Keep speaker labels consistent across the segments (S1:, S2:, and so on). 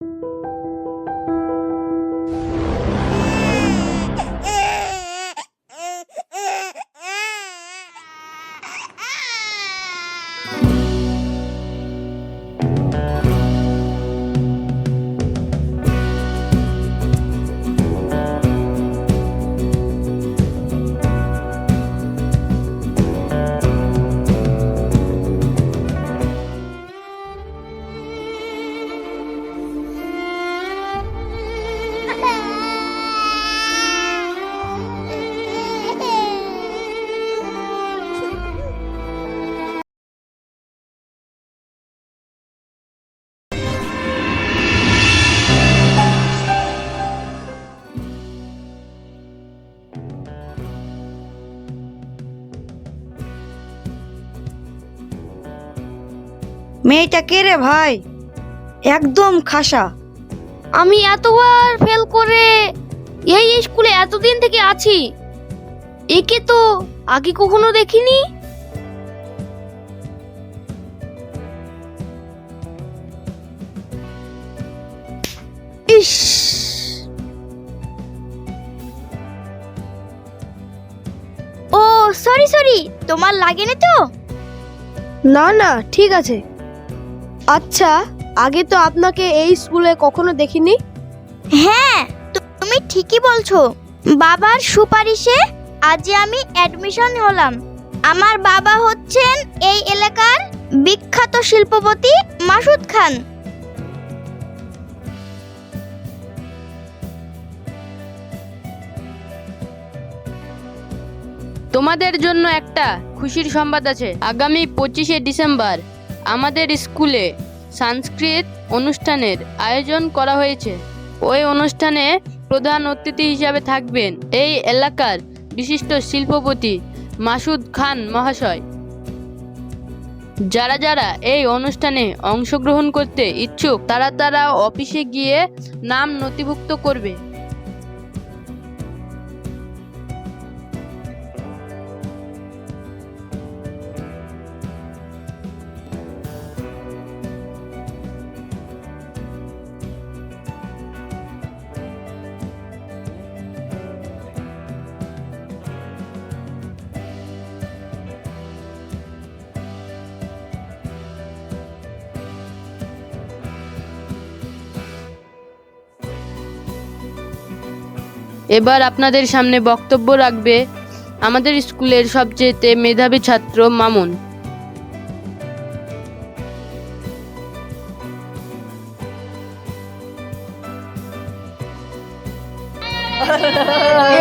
S1: you মেয়েটা কে রে ভাই? একদম খাসা।
S2: আমি এতবার ফেল করে এই স্কুলে এতদিন থেকে আছি। একে তো আগে কখনো দেখিনি।
S1: ইস।
S2: ও সরি সরি তোমার লাগেনি তো?
S3: না না ঠিক আছে। আচ্ছা আগে তো আপনাকে এই স্কুলে কখনো দেখিনি?
S2: হ্যাঁ তুমি ঠিকই বলছো। বাবার সুপারিশে আজ আমি অ্যাডমিশন হলাম। আমার বাবা হচ্ছেন এই এলাকার বিখ্যাত শিল্পপতি মাসুদ খান।
S4: তোমাদের জন্য একটা খুশির সংবাদ আছে। আগামী পঁচিশে ডিসেম্বর। আমাদের স্কুলে সংস্কৃত অনুষ্ঠানের আয়োজন করা হয়েছে। ওই অনুষ্ঠানে প্রধান অতিথি হিসাবে থাকবেন এই এলাকার বিশিষ্ট শিল্পপতি মাসুদ খান মহাশয়। যারা যারা এই অনুষ্ঠানে অংশগ্রহণ করতে ইচ্ছুক, তারা তারা অফিসে গিয়ে নাম নথিভুক্ত করবে। এবার আপনাদের সামনে বক্তব্য রাখবে আমাদের স্কুলের সবচেয়ে মেধাবী ছাত্র মামুন।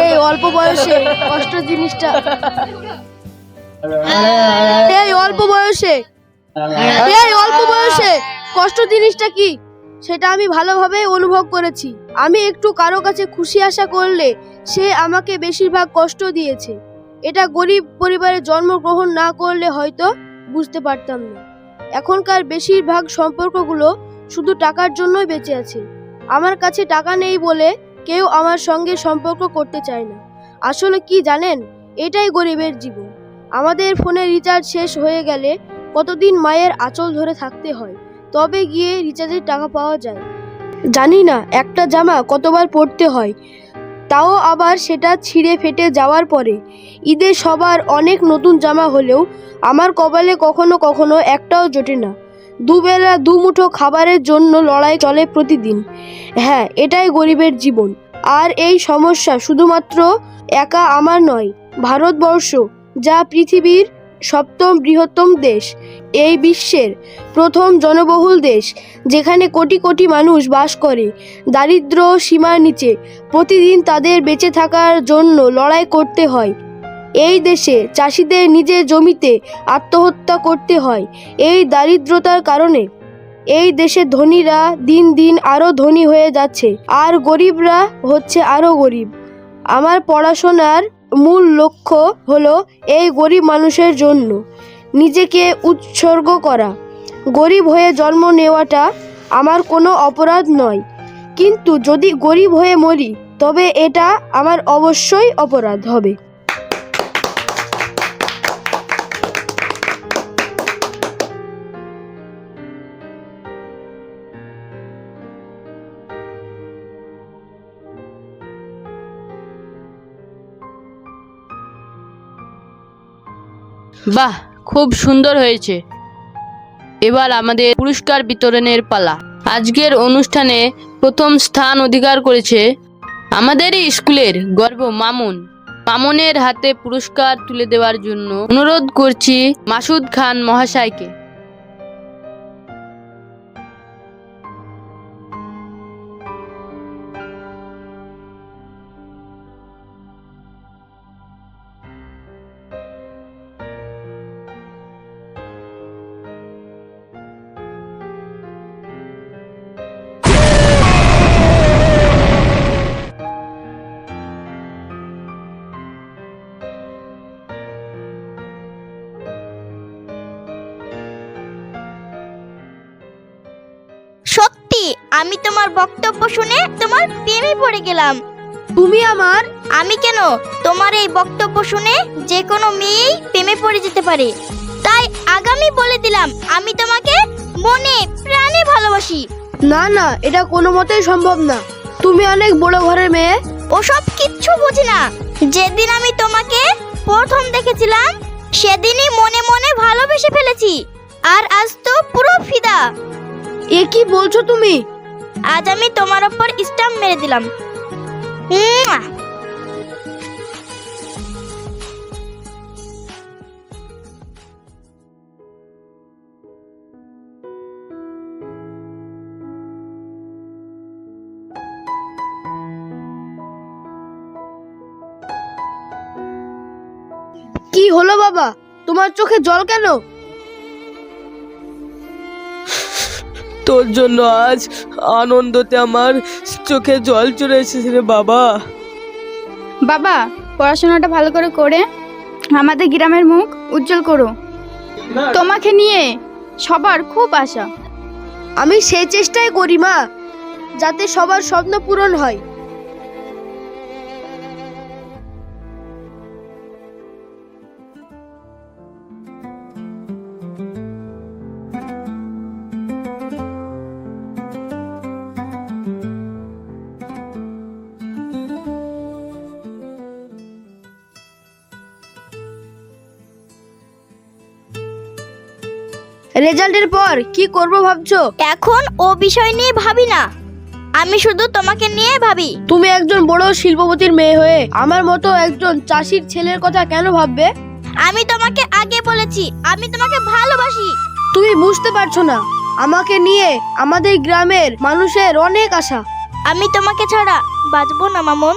S3: এই, অল্প বয়সে, কষ্ট জিনিসটা। এই, অল্প বয়সে। এই, অল্প বয়সে, কষ্ট জিনিসটা কি? সেটা আমি ভালোভাবে অনুভব করেছি। আমি একটু কারও কাছে খুশি আশা করলে সে আমাকে বেশিরভাগ কষ্ট দিয়েছে। এটা গরিব পরিবারে জন্মগ্রহণ না করলে হয়তো বুঝতে পারতাম না। এখনকার বেশিরভাগ সম্পর্কগুলো শুধু টাকার জন্যই বেঁচে আছে। আমার কাছে টাকা নেই বলে কেউ আমার সঙ্গে সম্পর্ক করতে চায় না। আসলে কি জানেন? এটাই গরিবের জীবন। আমাদের ফোনে রিচার্জ শেষ হয়ে গেলে কতদিন মায়ের আঁচল ধরে থাকতে হয়? তবে গিয়ে রিচার্জের টাকা পাওয়া যায়। জানি না, একটা জামা কতবার পরতে হয়। তাও আবার সেটা ছিঁড়ে ফেটে যাওয়ার পরে। ঈদে সবার অনেক নতুন জামা হলেও আমার কপালে কখনো কখনো একটাও জোটে না। দুবেলা দুমুঠো খাবারের জন্য লড়াই চলে প্রতিদিন। হ্যাঁ এটাই গরিবের জীবন। আর এই সমস্যা শুধুমাত্র একা আমার নয়, ভারতবর্ষ, যা পৃথিবীর সপ্তম বৃহত্তম দেশ। এই বিশ্বের প্রথম জনবহুল দেশ, যেখানে কোটি কোটি মানুষ বাস করে। দারিদ্র সীমার নিচে প্রতিদিন তাদের বেঁচে থাকার জন্য লড়াই করতে হয়। এই দেশে চাষিদের নিজের জমিতে আত্মহত্যা করতে হয়। এই দারিদ্রতার কারণে এই দেশে ধনীরা দিন দিন আরও ধনী হয়ে যাচ্ছে। আর গরিবরা হচ্ছে আরও গরিব। আমার পড়াশোনার মূল লক্ষ্য হলো এই গরিব মানুষের জন্য নিজেকে উৎসর্গ করা। গরিব হয়ে জন্ম নেওয়াটা আমার কোনো অপরাধ নয়। কিন্তু যদি গরিব হয়ে মরি, তবে এটা আমার অবশ্যই অপরাধ হবে।
S4: বাহ, খুব সুন্দর হয়েছে। এবার আমাদের পুরস্কার বিতরণের পালা। আজকের অনুষ্ঠানে প্রথম স্থান অধিকার করেছে আমাদেরই স্কুলের গর্ব মামুন। মামুনের হাতে পুরস্কার তুলে দেওয়ার জন্য অনুরোধ করছি মাসুদ খান মহাশয়কে।
S2: আমি তোমার বক্তব্য শুনে তোমার প্রেমে পড়ে গেলাম।
S3: তুমি আমার?
S2: আমি কেন? তোমার এই বক্তব্য শুনে যে কোনো মেয়েই প্রেমে পড়ে যেতে পারে। তাই আগামী বলে দিলাম আমি তোমাকে মনে প্রাণে ভালোবাসি।
S3: না না এটা কোনো মতেই সম্ভব না। তুমি অনেক বড় ঘরের মেয়ে।
S2: ওসব কিচ্ছু বুঝি না। যেদিন আমি তোমাকে প্রথম দেখেছিলাম সেদিনই মনে মনে ভালোবেসে ফেলেছি। আর আজ তো পুরো ফিদা।
S3: এ কি বলছো তুমি?
S2: আজ আমি তোমার ওপর স্টাম্প মেরে দিলাম।
S3: কি হলো বাবা? তোমার চোখে জল কেন?
S5: তোর জন্য আজ আনন্দতে আমার চোখে জল চলে এসেছে রে বাবা।
S6: বাবা পড়াশোনাটা ভালো করে করে আমাদের গ্রামের মুখ উজ্জ্বল করো। তোমাকে নিয়ে সবার খুব আশা।
S3: আমি সেই চেষ্টাই করি মা যাতে সবার স্বপ্ন পূরণ হয়। রেজাল্টের পর কি করব ভাবছ?
S2: এখন ও বিষয় নিয়ে ভাবি না। আমি শুধু তোমাকে নিয়ে ভাবি।
S3: তুমি একজন বড় শিল্পপতির মেয়ে হয়ে আমার মতো একজন চাষির ছেলের কথা কেন ভাববে?
S2: আমি তোমাকে আগে বলেছি আমি তোমাকে ভালোবাসি।
S3: তুমি বুঝতে পারছ না আমাকে নিয়ে আমাদের গ্রামের মানুষের অনেক আশা।
S2: আমি তোমাকে ছাড়া বাঁচবো না মামুন।